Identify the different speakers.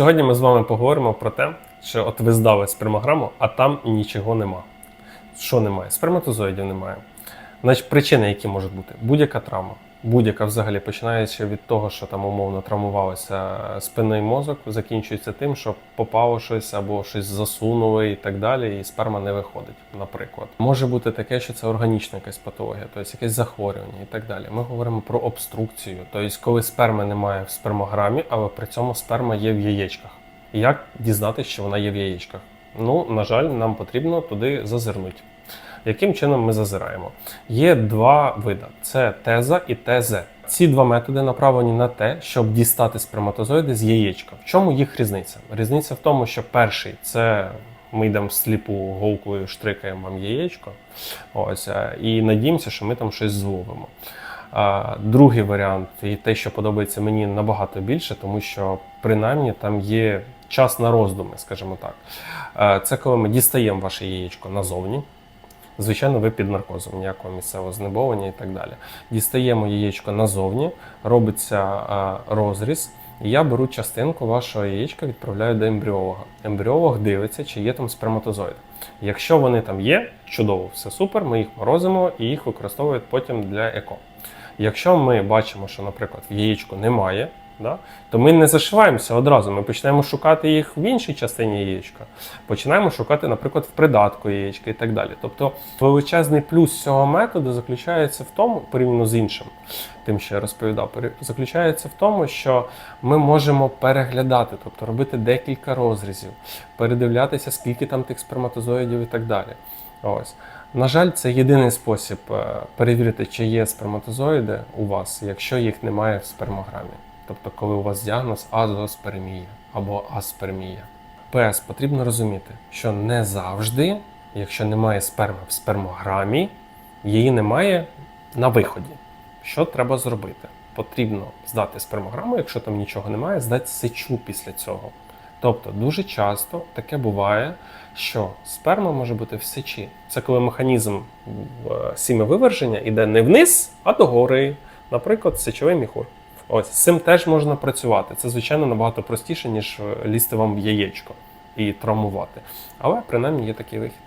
Speaker 1: Сьогодні ми з вами поговоримо про те, що от ви здали спермограму, а там нічого нема. Що немає? Сперматозоїдів немає. Значить, причини, які можуть бути: будь-яка травма. Будь-яка взагалі починаючи від того, що там умовно травмувалося спинний мозок, закінчується тим, що попало щось або щось засунули і так далі, і сперма не виходить, наприклад. Може бути таке, що це органічна якась патологія, тобто якесь захворювання і так далі. Ми говоримо про обструкцію, тобто коли сперми немає в спермограмі, але при цьому сперма є в яєчках. Як дізнатися, що вона є в яєчках? Ну, на жаль, нам потрібно туди зазирнути. Яким чином ми зазираємо? Є два види: це теза і ТЗ. Ці два методи направлені на те, щоб дістати сперматозоїди з яєчка. В чому їх різниця? Різниця в тому, що перший це ми йдемо сліпу голкою, штрикаємо вам яєчко. Ось е, і надіємося, що ми там щось зловимо. Другий варіант, і те, що подобається мені набагато більше, тому що принаймні там є час на роздуми, скажімо так. Це коли ми дістаємо ваше яєчко назовні. Звичайно, ви під наркозом, ніякого місцевого знеболення і так далі. Дістаємо яєчко назовні, робиться розріз. І я беру частинку вашого яєчка, відправляю до ембріолога. Ембріолог дивиться, чи є там сперматозоїди. Якщо вони там є, чудово, все супер, ми їх морозимо і їх використовують потім для еко. Якщо ми бачимо, що, наприклад, в яєчку немає, да, то ми не зашиваємося одразу. Ми починаємо шукати їх в іншій частині яєчка. Починаємо шукати, наприклад, в придатку яєчка і так далі. Тобто величезний плюс цього методу заключається в тому, порівняно з іншим, тим, що я розповідав, заключається в тому, що ми можемо переглядати, тобто робити декілька розрізів, передивлятися, скільки там тих сперматозоїдів і так далі. Ось. На жаль, це єдиний спосіб е, перевірити, чи є сперматозоїди у вас, якщо їх немає в спермограмі. Тобто, коли у вас діагноз азоспермія або аспермія. ПС потрібно розуміти, що не завжди, якщо немає сперми в спермограмі, її немає на виході. Що треба зробити? Потрібно здати спермограму, якщо там нічого немає, здати сечу після цього. Тобто дуже часто таке буває, що сперма може бути в сечі. Це коли механізм е, сім'явиверження йде не вниз, а догори. Наприклад, сечовий міхур. Ось з цим теж можна працювати. Це, звичайно, набагато простіше, ніж е, лізти вам в яєчко і травмувати. Але принаймні є такий вихід.